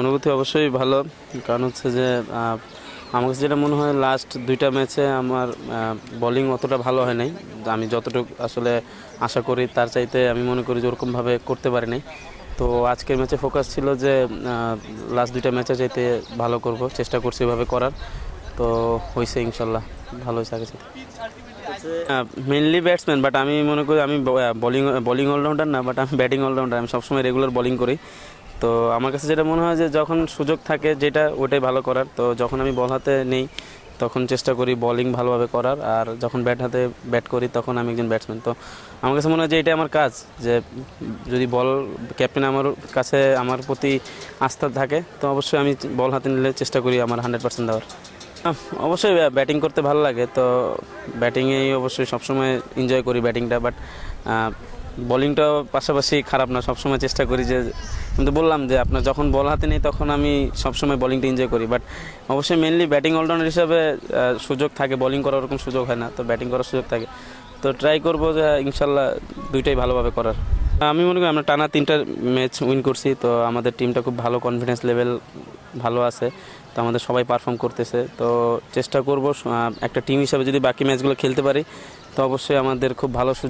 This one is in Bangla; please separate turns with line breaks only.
অনুভূতি অবশ্যই ভালো। কারণ হচ্ছে যে আমার কাছে যেটা মনে হয় লাস্ট দুইটা ম্যাচে আমার বোলিং অতটা ভালো হয় নাই। আমি যতটুকু আসলে আশা করি তার চাইতে আমি মনে করি যে ওরকমভাবে করতে পারি নাই। তো আজকের ম্যাচে ফোকাস ছিল যে লাস্ট দুইটা ম্যাচে চাইতে ভালো করব, চেষ্টা করছি এভাবে করার। তো হয়েছে ইনশাল্লাহ, ভালো হয়েছে আগে মেনলি ব্যাটসম্যান বাট আমি মনে করি আমি বলিং বলিং অলরাউন্ডার না বাট আমি ব্যাটিং অলরাউন্ডার আমি সবসময় রেগুলার বোলিং করি। তো আমার কাছে যেটা মনে হয় যে যখন সুযোগ থাকে যেটা ওটাই ভালো করার, তো যখন আমি বল হাতে নেই তখন চেষ্টা করি বলিং ভালোভাবে করার আর যখন ব্যাট হাতে ব্যাট করি তখন আমি একজন ব্যাটসম্যান তো আমার কাছে মনে হয় যে এটাই আমার কাজ, যে যদি বল ক্যাপ্টেন আমার কাছে আমার প্রতি আস্থা থাকে তো অবশ্যই আমি বল হাতে নিলে চেষ্টা করি আমার হান্ড্রেড পার্সেন্ট দেওয়ার। অবশ্যই ব্যাটিং করতে ভালো লাগে তো ব্যাটিংয়েই অবশ্যই সবসময় এনজয় করি ব্যাটিংটা বাট বোলিংটাও পাশাপাশি খারাপ না, সবসময় চেষ্টা করি যে কিন্তু বললাম যে, আপনার যখন বল হাতে নেই তখন আমি সবসময় বলিংটা এনজয় করি। বাট অবশ্যই মেনলি ব্যাটিং অলরাউন্ডার হিসাবে সুযোগ থাকে বোলিং করার ওরকম সুযোগ হয় না, তো ব্যাটিং করার সুযোগ থাকে। তো ট্রাই করব যে, ইনশাল্লাহ দুইটাই ভালোভাবে করার। আমি মনে করি আমরা টানা তিনটা ম্যাচ উইন করছি, তো আমাদের টিমটা খুব ভালো কনফিডেন্স লেভেল ভালো আছে, তো আমাদের সবাই পারফর্ম করতেছে। তো চেষ্টা করব একটা টিম হিসাবে যদি বাকি ম্যাচগুলো খেলতে পারি, তো অবশ্যই আমাদের খুব ভালো সুযোগ